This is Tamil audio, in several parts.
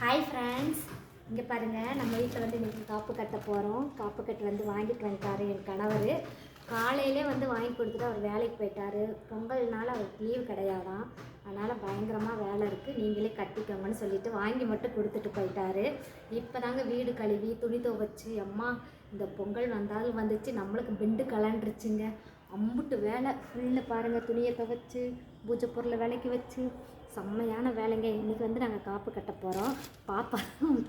ஹாய் ஃப்ரெண்ட்ஸ் இங்கே பாருங்கள் நம்ம வீட்டில் வந்து இன்றைக்கி காப்பு கட்ட போகிறோம் காப்பு கட்டு வந்து வாங்கிட்டு வந்துட்டார் என் கணவர். காலையிலே வந்து வாங்கி கொடுத்துட்டு அவர் வேலைக்கு போயிட்டாரு. பொங்கல்னால அவருக்கு லீவு கிடையாதாம். அதனால் பயங்கரமாக வேலை இருக்குது நீங்களே கட்டிக்கோங்கன்னு சொல்லிட்டு வாங்கி மட்டும் கொடுத்துட்டு போயிட்டாரு. இப்போ தாங்க வீடு கழுவி துணி துவைச்சி அம்மா இந்த பொங்கல் வந்தாலும் வந்துச்சு. நம்மளுக்கு பெண்டு கலண்டுருச்சுங்க. அம்புட்டு வேலை. ஃபுல்லு பாருங்கள் துணியை துவைச்சு பூஜை பொருளை விலைக்கு வச்சு. செம்மையான வேலைங்க. இன்றைக்கி வந்து நாங்கள் காப்பு கட்ட போகிறோம் பாப்பா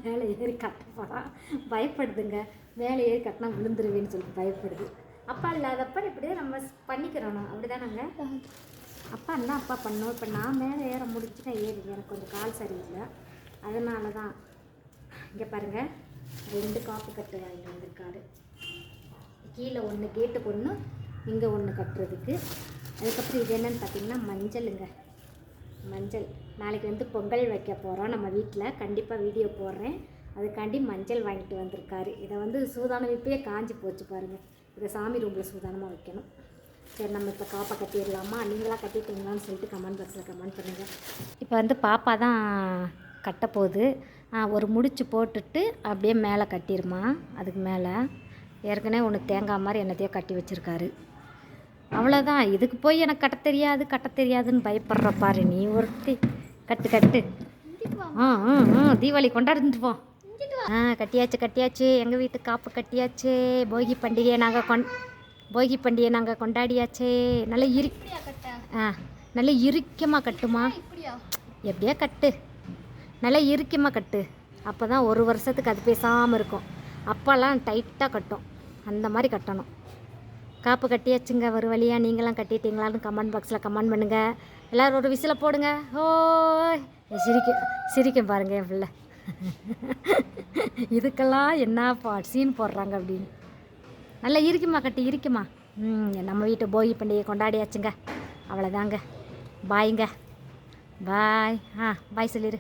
மேலே ஏறி கட்ட பயப்படுதுங்க. மேலே ஏறி கட்டினா விழுந்துருவேன்னு சொல்லிட்டு பயப்படுது. அப்பா இல்லாதப்ப இப்படியே நம்ம பண்ணிக்கிறோம் அப்படி தானேங்க அப்பா என்ன அப்பா பண்ணோம்? இப்போ நான் மேலே ஏற முடிஞ்சுன்னா ஏறி. எனக்கு கொஞ்சம் கால் சரியில்லை. அதனால தான் இங்கே பாருங்கள் ரெண்டு காப்பு கட்டு வாங்கிட்டு வந்திருக்காரு. கீழே ஒன்று கேட்டுக்கு ஒன்று இங்கே ஒன்று கட்டுறதுக்கு. அதுக்கப்புறம் இது என்னென்னு பார்த்தீங்கன்னா மஞ்சளுங்க. மஞ்சள். நாளைக்கு வந்து பொங்கல் வைக்க போகிறோம் நம்ம வீட்டில் கண்டிப்பாக வீடியோ போடுறேன். அதுக்காண்டி மஞ்சள் வாங்கிட்டு வந்திருக்காரு. இதை வந்து சூதானம் இப்பயே காஞ்சி போச்சு பாருங்கள் இதை சாமி ரூமில் சூதானமாக வைக்கணும். சரி நம்ம இப்போ காப்பா கட்டிடலாமா? நீங்களாக கட்டிட்டீங்களான்னு சொல்லிட்டு கமெண்ட் பாக்ஸில் கமெண்ட் பண்ணுங்கள் இப்போ வந்து பாப்பா தான் கட்ட போகுது. ஒரு முடிச்சு போட்டுட்டு அப்படியே மேலே கட்டிருமா? அதுக்கு மேலே. ஏற்கனவே ஒன்று தேங்காய் மாதிரி என்னத்தையோ கட்டி வச்சுருக்காரு. அவ்வளோதான் இதுக்கு போய் எனக்கு கட்ட தெரியாது கட்ட தெரியாதுன்னு பயப்படுற பாரு. நீ ஒருத்தி. கட்டு கட்டு. ஆ ஆ ஆ. தீபாவளி கொண்டாடிட்டு போ. ஆ கட்டியாச்சு கட்டியாச்சு. எங்கள் வீட்டு காப்பு கட்டியாச்சு. போகி பண்டிகையை நாங்கள் கொண் போகி பண்டிகையை நாங்கள் கொண்டாடியாச்சே. நல்ல இரு ஆ நல்ல இறுக்கமாக கட்டுமா? எப்படியா கட்டு? நல்லா இறுக்கமாக கட்டு. அப்போ தான் ஒரு வருஷத்துக்கு அது பேசாமல் இருக்கும். அப்போல்லாம் டைட்டாக கட்டும். அந்த மாதிரி கட்டணும். காப்பு கட்டியாச்சுங்க ஒரு வழியாக நீங்களாம் கட்டிட்டீங்களான்னு கமெண்ட் பாக்ஸில் கமெண்ட் பண்ணுங்கள் எல்லோரும் ஒரு விசில போடுங்க. ஓய் சிரிக்க சிரிக்கும் பாருங்க என் பிள்ளை. இதுக்கெல்லாம் என்ன பா சீன் போடுறாங்க அப்படின்னு. நல்லா இருக்குமா கட்டி இருக்குமா? ம் நம்ம வீட்டு போகி பண்டிகை கொண்டாடியாச்சுங்க. அவ்வளோதாங்க பாய்ங்க பாய் ஆ பாய் சொல்லிடு